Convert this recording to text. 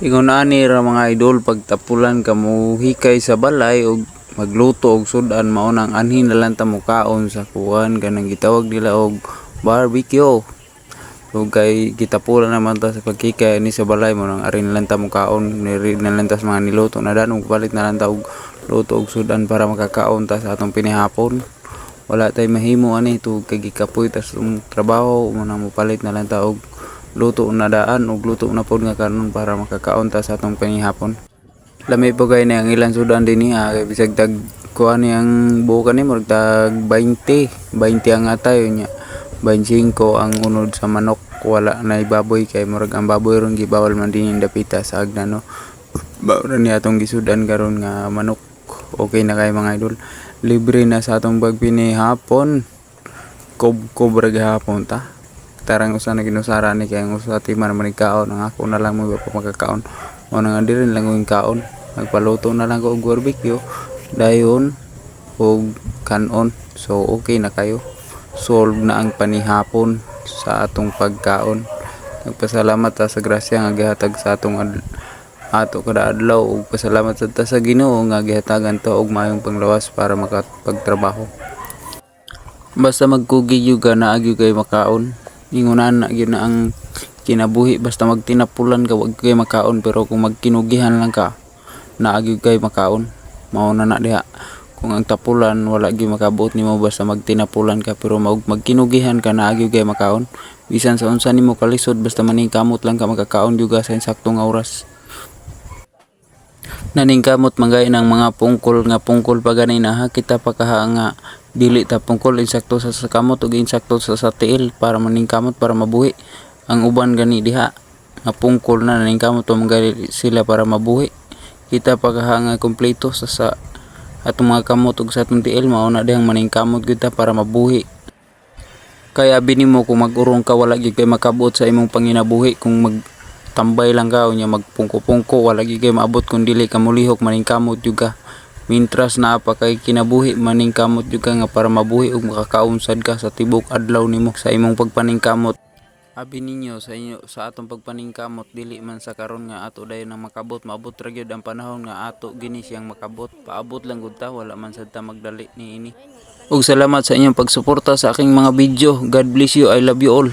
Ingon ani ra mga idol pagtapulan kamo hikay sa balay og magluto og sudan mao nang anhin na lang ta mukaon sa kuwan kanang gitawag nila og barbecue. So kay gitapulan naman ta sa pagkikay ni sa balay mo nang arin lang ta mukaon niri na lang ta sa mga niluto na dan ug palit na lang ta og luto og sudan para makakaon ta sa atong pinihapon. Wala tay mahimo ani to kay gikapoy ta sa trabaho mo nang mupalit na lang ta og luto na daan ug luto na pod nga kanon para makakaon ta sa atong panihapon. Lami po kay ang ilang sudan din niya kay bisag tag kuha ni ang buka ni murag tag 20, 20 ang atay niya. 25 ang unod sa manok wala na baboy kay murag ang baboy ron gibawal man din dapita sa agna no. Bawra ni atong gisudan karon nga manok okay na kay mga idol. Libre na sa atong pagpini hapon. Kob kobra gahapon ta tarang usa na ginusara ni kay ang usa ti man man kaon. Ang ako na lang mo pa makakaon mo na nga diri lang kaon. Nagpaluto na lang ko og barbecue dayon og kanon. So okay na kayo. Solve na ang panihapon sa atong pagkaon. Nagpasalamat ta sa grasya nga gihatag sa atong ad- ato kada adlaw. Ug pasalamat sa ta sa Ginoo nga gihatagan to og mayong panglawas para makapagtrabaho. Basta magkugi yung ka na agyo kay makaon ingunan na gyud na ang kinabuhi basta magtinapulan ka wag kay makaon pero kung magkinugihan lang ka naagyo kay makaon. Mao na na diha. Kung ang tapulan wala gyud makabuot nimo basta magtinapulan ka pero mag magkinugihan ka naagyo kay makaon. Bisan sa unsa nimo kalisod basta maning kamot lang ka makakaon juga sa insaktong oras. Naningkamot mangay ng mga pungkol nga pungkol pa ganay na kita pa nga dili ta pungkol insakto sa, sa kamot ug insakto sa, sa tiil para maningkamot para mabuhi. Ang uban gani diha nga pungkol na to mangay sila para mabuhi. Kita pa kaha nga kompleto sa sa atong mga kamot ug sa atong tiil mao na dihang maningkamot kita para mabuhi. Kaya binimo kung mag-urong ka wala gyud kay makabot sa imong panginabuhi. Kung mag tambay lang ka unya magpungko-pungko wala gyud kay maabot. Kung dili ka mulihok maning kamot jud ka mintras naa pa kinabuhi maning kamot jud ka nga para mabuhi ug makakaunsad ka sa tibok adlaw nimo sa imong pagpaningkamot Abi ninyo sa inyo sa atong pagpaningkamot dili man sa karon nga ato dayon nang makabot. Maabot ra gyud ang panahon nga ato gini siyang makabot. Paabot lang gud ta wala man sad ta magdali niini ug salamat sa inyong pagsuporta sa aking mga video. God bless you. I love you all